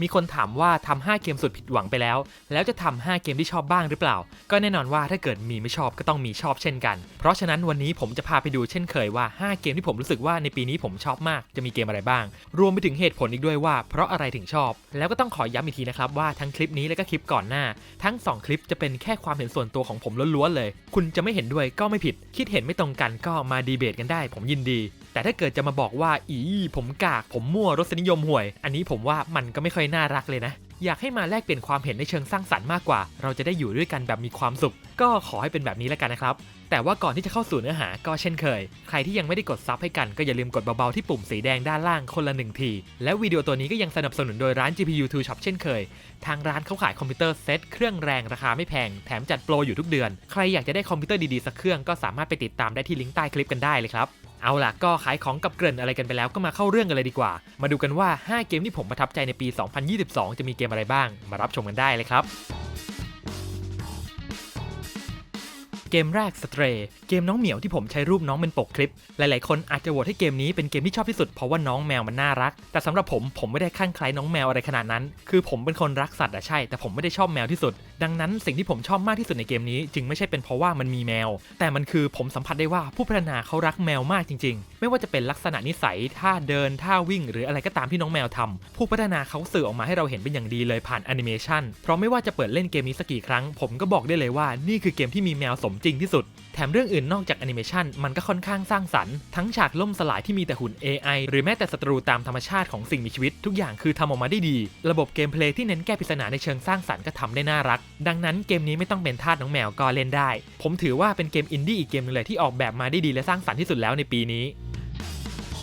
มีคนถามว่าทำ5เกมสุดผิดหวังไปแล้ว แล้วจะทำ5เกมที่ชอบบ้างหรือเปล่า ก็แน่นอนว่าถ้าเกิดมีไม่ชอบก็ต้องมีชอบเช่นกัน เพราะฉะนั้นวันนี้ผมจะพาไปดูเช่นเคยว่า 5 เกมที่ผมรู้สึกว่าในปีนี้ผมชอบมากจะมีเกมอะไรบ้าง รวมไปถึงเหตุผลอีกด้วยว่า เพราะอะไรถึงชอบ แล้วก็ต้องขอย้ำอีกทีนะครับว่าทั้งคลิปนี้และก็คลิปก่อนหน้า ทั้ง 2 คลิปจะเป็นแค่ความเห็นส่วนตัวของผมล้วนๆเลย คุณจะไม่เห็นด้วยก็ไม่ผิด คิดเห็นไม่ตรงกันก็มาดีเบตกันได้ ผมยินดี แต่ถ้าเกิดจะมาบอกว่าอีผมกากผมมั่วรสนิยมห่วย อันนี้ผมว่ามันก็ไม่ค่อยน่ารักเลยนะ อยากให้มาแลกเปลี่ยนความเห็นในเชิงสร้างสรรค์มากกว่า เราจะได้อยู่ด้วยกันแบบมีความสุข ก็ขอให้เป็นแบบนี้แล้วกันนะครับ แต่ว่าก่อนที่จะเข้าสู่เนื้อหาก็เช่นเคย ใครที่ยังไม่ได้กดซับให้กันก็อย่าลืมกดเบาๆที่ปุ่มสีแดงด้านล่างคนละหนึ่งที และวิดีโอตัวนี้ก็ยังสนับสนุนโดยร้าน GPU 2 Shop เช่นเคย ทางร้านเขาขายคอมพิวเตอร์เซตเครื่องแรงราคาไม่แพง แถมจัดโปรอยู่ทุกเดือน ใครอยากจะได้คอมพิวเตอร์ดีๆสักเครื่องก็สามารถไปติดตามได้ที่ลิงก์ใต้คลิปกันได้เลยครับ เอาล่ะก็ขายของกับเกริ่นอะไรกันไปแล้วก็มาเข้าเรื่องกันเลยดีกว่า มาดูกันว่า 5 เกมที่ผมประทับใจในปี 2022 จะมีเกมอะไรบ้าง มารับชมกันได้เลยครับ เกมแรก Stray เกมน้องเหมียวที่ผมใช้รูปน้องเป็นปกคลิป หลายๆ คนอาจจะโหวตให้เกมนี้เป็นเกมที่ชอบที่สุดเพราะว่าน้องแมวมันน่ารัก แต่สำหรับผมผมไม่ได้คลั่งไคล้น้องแมวอะไรขนาดนั้น คือผมเป็นคนรักสัตว์อะใช่ แต่ผมไม่ได้ชอบแมวที่สุด ดังนั้นสิ่งที่ผมชอบมากที่สุดในเกมนี้ จึงไม่ใช่เป็นเพราะว่ามันมีแมว แต่มันคือผมสัมผัสได้ว่าผู้พัฒนาเขารักแมวมากจริง ๆ ไม่ว่าจะเป็นลักษณะนิสัยท่าเดินท่าวิ่ง หรืออะไรก็ตามที่น้องแมวทำผู้พัฒนาเขาสื่อออกมาให้เราเห็นเป็นอย่างดีเลยผ่านแอนิเมชันเพราะไม่ว่าจะเปิดเล่นเกมนี้สักกี่ครั้ง ผมก็บอกได้เลยว่านี่คือเกมที่มีแมวสมจริงที่สุด แถมเรื่องอื่นนอกจากแอนิเมชันมันก็ค่อนข้างสร้างสรรค์ ทั้งฉากล่มสลายที่มีแต่หุ่น AI หรือแม้แต่ศัตรูตามธรรมชาติของสิ่งมีชีวิต ทุกอย่างคือทำออกมาได้ดี ระบบเกมเพลย์ที่เน้นแก้ปริศนาในเชิงสร้างสรรค์ก็ทำได้น่ารัก ดังนั้นเกมนี้ไม่ต้องเป็นทาสน้องแมวก็เล่นได้ ผมถือว่าเป็นเกมอินดี้อีกเกมหนึงเลยที่ออกแบบมาได้ดีและสร้างสรรค์ที่สุดแล้วในปีนี้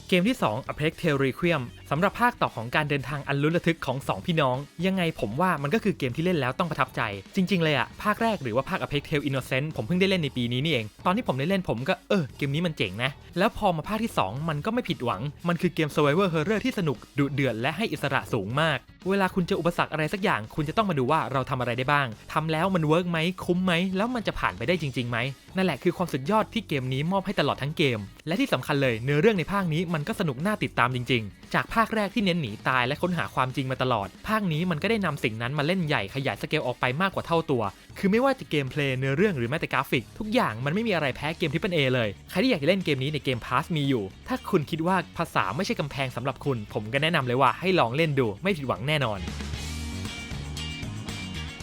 เกมที่ 2 A Plague Tale Requiem สำหรับภาคต่อของการเดินทางอันลุ้นระทึกของ 2 พี่น้อง ยังไงผมว่ามันก็คือเกมที่เล่นแล้วต้องประทับใจ จริง ๆ เลยอะภาคแรกหรือว่าภาค A Plague Tale Innocent ผมเพิ่งได้เล่นในปีนี้นี่เอง ตอนที่ผมได้เล่นผมก็เออเกมนี้มันเจ๋งนะ แล้วพอมาภาคที่ 2 มันก็ไม่ผิดหวัง มันคือเกม Survivor Horror ที่สนุกดุเดือดและให้อิสระสูงมาก เวลาคุณเจออุปสรรคอะไรสักอย่าง คุณจะต้องมาดูว่าเราทำอะไรได้บ้างทำแล้วมันเวิร์กไหมคุ้มไหมแล้วมันจะผ่านไปได้จริงๆไหม นั่นแหละคือความสุดยอดที่เกมนี้มอบให้ตลอดทั้งเกม และที่สำคัญเลยเนื้อเรื่องในภาคนี้มันก็สนุกน่าติดตามจริง ๆ จากภาคแรกที่เน้นหนีตายและค้นหาความจริงมาตลอด ภาคนี้มันก็ได้นำสิ่งนั้นมาเล่นใหญ่ขยายสเกลออกไปมากกว่าเท่าตัว คือไม่ว่าจะเกมเพลย์เนื้อเรื่องหรือแม้แต่กราฟิก ทุกอย่างมันไม่มีอะไรแพ้เกมที่เป็นเอเลย ใครที่อยากจะเล่นเกมนี้ในเกมพาสมีอยู่ ถ้าคุณคิดว่าภาษาไม่ใช่กำแพงสำหรับคุณ ผมก็แนะนำเลยว่าให้ลองเล่นดู ไม่ผิดหวังแน่นอน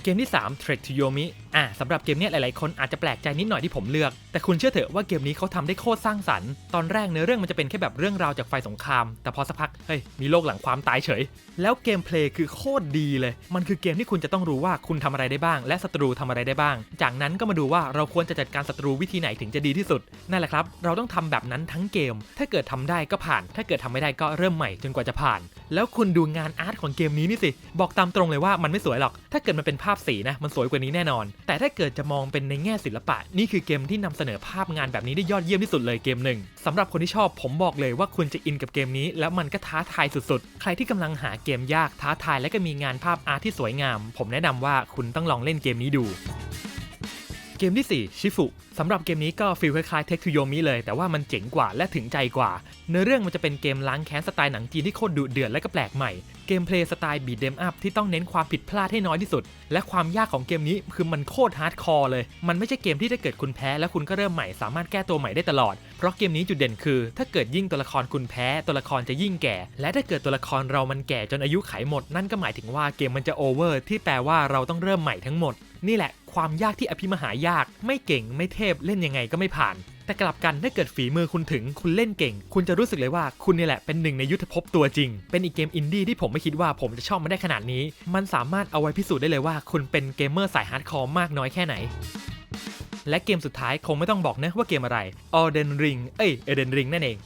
เกมที่ 3 Trek to Yomi อะสำหรับเกมเนี้ยหลายๆ คนอาจจะแปลกใจนิดหน่อยที่ผมเลือก แต่คุณเชื่อเถอะว่าเกมนี้เขาทำได้โคตรสร้างสรรค์ ตอนแรกเนื้อเรื่องมันจะเป็นแค่แบบเรื่องราวจากไฟสงคราม แต่พอสักพัก เฮ้ย มีโลกหลังความตายเฉย แล้วเกมเพลย์คือโคตรดีเลย มันคือเกมที่คุณจะต้องรู้ว่าคุณทำอะไรได้บ้าง และศัตรูทำอะไรได้บ้าง จากนั้นก็มาดูว่าเราควรจะจัดการศัตรูวิธีไหนถึงจะดีที่สุด นั่นแหละครับ เราต้องทำแบบนั้นทั้งเกม ถ้าเกิดทำได้ก็ผ่าน ถ้าเกิดทำไม่ได้ก็เริ่มใหม่จนกว่าจะผ่านแล้วคุณดูงานอาร์ตของเกมนี้นี่สิ บอกตามตรงเลยว่ามันไม่สวยหรอก ถ้าเกิดมันเป็นภาพสีนะ มันสวยกว่านี้แน่นอน แต่ถ้าเกิดจะมองเป็นในแง่ศิลปะ นี่คือเกมที่นำเสนอภาพงานแบบนี้ได้ยอดเยี่ยมที่สุดเลยเกมหนึ่งสำหรับคนที่ชอบผมบอกเลยว่าคุณจะอินกับเกมนี้ แล้วมันก็ท้าทายสุดๆ ใครที่กำลังหาเกมยากท้าทายและก็มีงานภาพอาร์ตที่สวยงาม ผมแนะนำว่าคุณต้องลองเล่นเกมนี้ดู เกมที่ 4 ชิฟุสำหรับเกมนี้ก็ฟีลคล้ายๆเทคทูโยมิเลย แต่ว่ามันเจ๋งกว่าและถึงใจกว่า เนื้อเรื่องมันจะเป็นเกมล้างแค้นสไตล์หนังจีนที่โคตรดุเดือดและก็แปลกใหม่เกมเพลย์สไตล์บีดเดมอัพที่ต้องเน้นความผิดพลาดให้น้อยที่สุด และความยากของเกมนี้คือมันโคตรฮาร์ดคอร์เลย มันไม่ใช่เกมที่ถ้าเกิดคุณแพ้แล้วคุณก็เริ่มใหม่สามารถแก้ตัวใหม่ได้ตลอด เพราะเกมนี้จุดเด่นคือ ถ้าเกิดยิ่งตัวละครคุณแพ้ตัวละครจะยิ่งแก่ และถ้าเกิดตัวละครเรามันแก่จนอายุไขหมด นั่นก็หมายถึงว่าเกมมันจะโอเวอร์ที่แปลว่าเราต้องเริ่มใหม่ทั้งหมด นี่แหละ ความยากที่อภิมหายาก ไม่เก่งไม่เทพเล่นยังไงก็ไม่ผ่าน แต่กลับกันถ้าเกิดฝีมือคุณถึงคุณเล่นเก่ง คุณจะรู้สึกเลยว่าคุณนี่แหละเป็นหนึ่งในยุทธภพตัวจริง เป็นอีกเกมอินดี้ที่ผมไม่คิดว่าผมจะชอบมันได้ขนาดนี้ มันสามารถเอาไว้พิสูจน์ได้เลยว่า คุณเป็นเกมเมอร์สายฮาร์ดคอร์มากน้อยแค่ไหน และเกมสุดท้ายคงไม่ต้องบอกนะว่าเกมอะไร Elden Ring เอ้ย Elden Ring นั่นเอง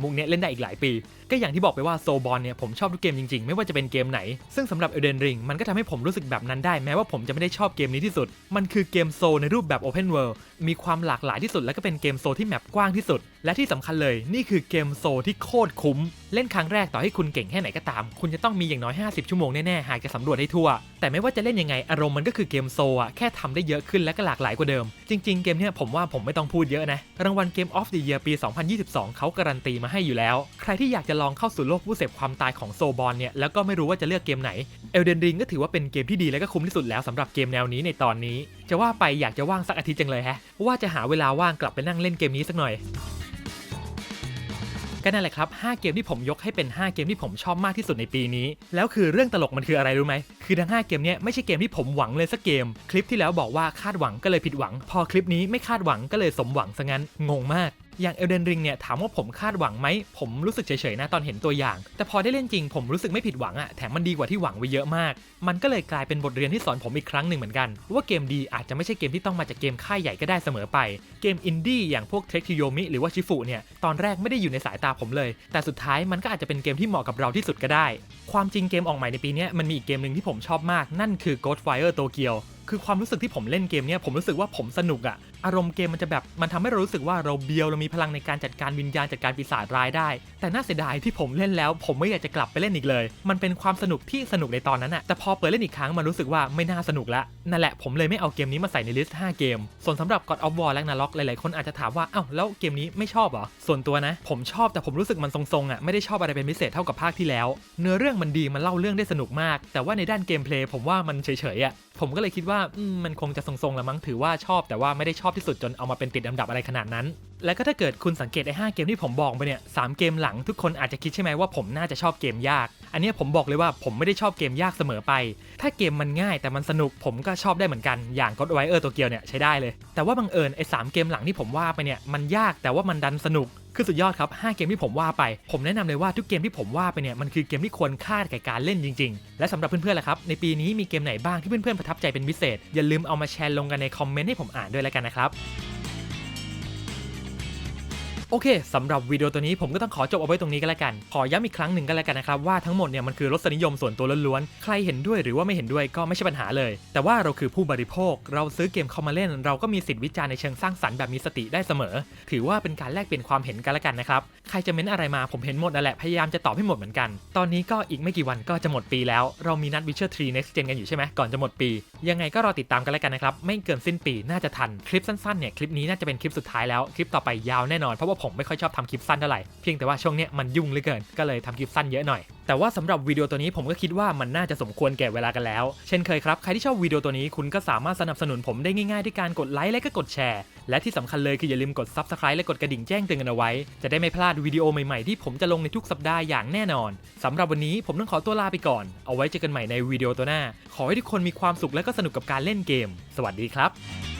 มุกเนี้ยเล่นได้อีกหลายปี ก็อย่างที่บอกไปว่าโซบอลเนี่ยผมชอบทุกเกมจริงๆ ไม่ว่าจะเป็นเกมไหน ซึ่งสำหรับเอเดนริงมันก็ทำให้ผมรู้สึกแบบนั้นได้แม้ว่าผมจะไม่ได้ชอบเกมนี้ที่สุด มันคือเกมโซในรูปแบบ Open World มีความหลากหลายที่สุดและก็เป็นเกมโซที่แมปกว้างที่สุด และที่สำคัญเลยนี่คือเกมโซที่โคตรคุ้ม เล่นครั้งแรกต่อให้คุณเก่งแค่ไหนก็ตาม คุณจะต้องมีอย่างน้อย 50 ชั่วโมงแน่ๆหากจะสำรวจให้ทั่ว แต่ไม่ว่าจะเล่นยังไงอารมณ์มันก็คือเกมโซลอะแค่ทำได้เยอะขึ้นและก็หลากหลายกว่าเดิม จริง ๆ เกมเนี้ยผมว่าผมไม่ต้องพูดเยอะนะ รางวัลเกม of the year ปี 2022 เขาการันตีมาให้อยู่แล้ว ใครที่อยากจะลองเข้าสู่โลกผู้เสพความตายของโซบอลเนี่ยแล้วก็ไม่รู้ว่าจะเลือกเกมไหน Elden Ring ก็ถือว่าเป็นเกมที่ดีและก็คุ้มที่สุดแล้วสำหรับเกมแนวนี้ในตอนนี้ จะว่าไปอยากจะว่างสักอาทิตย์จังเลยฮะว่าจะหาเวลาว่างกลับไปนั่งเล่นเกมนี้สักหน่อย ก็นั่นแหละครับ 5 เกมที่ผมยกให้เป็น 5 เกมที่ผมชอบมากที่สุดในปีนี้ แล้วคือเรื่องตลกมันคืออะไรรู้ไหม คือทั้ง 5 เกมเนี้ยไม่ใช่เกมที่ผมหวังเลยสักเกม คลิปที่แล้วบอกว่าคาดหวังก็เลยผิดหวัง พอคลิปนี้ไม่คาดหวังก็เลยสมหวังซะงั้น งงมาก อย่าง Elden Ring เนี่ยถามว่าผมคาดหวังไหม ผมรู้สึกเฉยๆนะตอนเห็นตัวอย่าง แต่พอได้เล่นจริงผมรู้สึกไม่ผิดหวังอะแถมมันดีกว่าที่หวังไว้เยอะมาก มันก็เลยกลายเป็นบทเรียนที่สอนผมอีกครั้งหนึ่งเหมือนกัน ว่าเกมดีอาจจะไม่ใช่เกมที่ต้องมาจากเกมค่ายใหญ่ก็ได้เสมอไป เกมอินดี้อย่างพวกเทคทิโยมิหรือว่าชิฟุเนี่ยตอนแรกไม่ได้อยู่ในสายตาผมเลย แต่สุดท้ายมันก็อาจจะเป็นเกมที่เหมาะกับเราที่สุดก็ได้ ความจริงเกมออกใหม่ในปีนี้มันมีอีกเกมหนึ่งที่ผมชอบมาก นั่นคือ Ghostfire Tokyo คือความรู้สึกที่ผมเล่นเกมเนี้ยผมรู้สึกว่าผมสนุกอะ อารมณ์เกมมันจะแบบมันทำให้เรารู้สึกว่าเราเบียวเรามีพลังในการจัดการวิญญาณจัดการปีศาจร้ายได้ แต่น่าเสียดายที่ผมเล่นแล้ว ผมไม่อยากจะกลับไปเล่นอีกเลย มันเป็นความสนุกที่สนุกในตอนนั้นอะแต่พอเปิดเล่นอีกครั้งมันรู้สึกว่าไม่น่าสนุกละนั่นแหละผมเลยไม่เอาเกมนี้มาใส่ในลิสต์5เกม ส่วนสำหรับ God of War และ Narok หลายๆคนอาจจะถามว่าอ้าวแล้วเกมนี้ไม่ชอบเหรอส่วนตัวนะ ผมชอบแต่ผมรู้สึกมันทรงๆอะไม่ได้ชอบอะไรเป็นพิเศษเท่ากับภาคที่แล้ว เนื้อเรื่องมันดีมันเล่าเรื่องได้สนุกมาก แต่ว่าในด้านเกมเพลย์ผมว่ามันเฉยๆอะผมก็เลยคิดว่ามมันคงจะทรงๆละมั้งถือว่าชอบแต่ว่าไม่ได้ชอบที่สุดจนเอามาเป็นติดอันดับอะไรขนาดนั้น แล้วก็ถ้าเกิดคุณสังเกตไอ้5เกมที่ผมบอกไปเนี่ยสามเกมหลังทุกคนอาจจะคิดใช่ไหมว่าผมน่าจะชอบเกมยาก อันนี้ผมบอกเลยว่าผมไม่ได้ชอบเกมยากเสมอไป ถ้าเกมมันง่ายแต่มันสนุกผมก็ชอบได้เหมือนกัน อย่าง God of War ตัวเกียวเนี่ยใช้ได้เลย แต่ว่าบังเอิญไอ้สามเกมหลังที่ผมว่าไปเนี่ยมันยากแต่ว่ามันดันสนุก คือสุดยอดครับ 5 เกมที่ผมว่าไป ผมแนะนำเลยว่าทุกเกมที่ผมว่าไปเนี่ยมันคือเกมที่ควรค่าแก่การเล่นจริง ๆ และสำหรับเพื่อนๆล่ะครับในปีนี้มีเกมไหนบ้างที่เพื่อนๆประทับใจเป็นพิเศษ อย่าลืมเอามาแชร์ลงกันในคอมเมนต์ให้ผมอ่านด้วยแล้วกันนะครับ โอเคสำหรับวิดีโอตัวนี้ผมก็ต้องขอจบเอาไว้ตรงนี้ก็แล้วกัน ขอย้ำอีกครั้งหนึ่งก็แล้วกันนะครับว่าทั้งหมดเนี่ยมันคือรสนิยมส่วนตัวล้วนๆ ใครเห็นด้วยหรือว่าไม่เห็นด้วยก็ไม่ใช่ปัญหาเลย แต่ว่าเราคือผู้บริโภค เราซื้อเกมเข้ามาเล่น เราก็มีสิทธิวิจารณ์ในเชิงสร้างสรรค์แบบมีสติได้เสมอ ถือว่าเป็นการแลกเปลี่ยนความเห็นกันแล้วกันนะครับ ใครจะเม้นอะไรมาผมเห็นหมดนั่นแหละพยายามจะตอบให้หมดเหมือนกัน ตอนนี้ก็อีกไม่กี่วันก็จะหมดปีแล้ว เรามีนัด Witcher 3 Next Gen กันอยู่ใช่ไหมก่อนจะหมดปี ยังไงก็รอติดตามกันแล้วกันนะครับไม่เกินสิ้นปีน่าจะทันคลิปสั้นๆเนี่ยคลิปนี้น่าจะเป็นคลิปสุดท้ายแล้วคลิปต่อไปยาวแน่นอนเพราะว่าผมไม่ค่อยชอบทำคลิปสั้นเท่าไหร่ เพียงแต่ว่าช่วงเนี้ยมันยุ่งเหลือเกิน ก็เลยทำคลิปสั้นเยอะหน่อย แต่ว่าสำหรับวิดีโอตัวนี้ผมก็คิดว่ามันน่าจะสมควรแก่เวลากันแล้ว เช่นเคยครับ ใครที่ชอบวิดีโอตัวนี้คุณก็สามารถสนับสนุนผมได้ง่ายๆด้วยการกดไลค์และก็กดแชร์ และที่สำคัญเลยคืออย่าลืมกด Subscribe และกดกระดิ่งแจ้งเตือนกันเอาไว้ จะได้ไม่พลาดวิดีโอใหม่ๆที่ผมจะลงในทุกสัปดาห์อย่างแน่นอนสำหรับวันนี้ผมต้องขอตัวลาไปก่อน เอาไว้เจอกันใหม่ในวิดีโอตัวหน้า ขอให้ทุกคนมีความสุขและก็สนุกกับการเล่นเกม สวัสดีครับ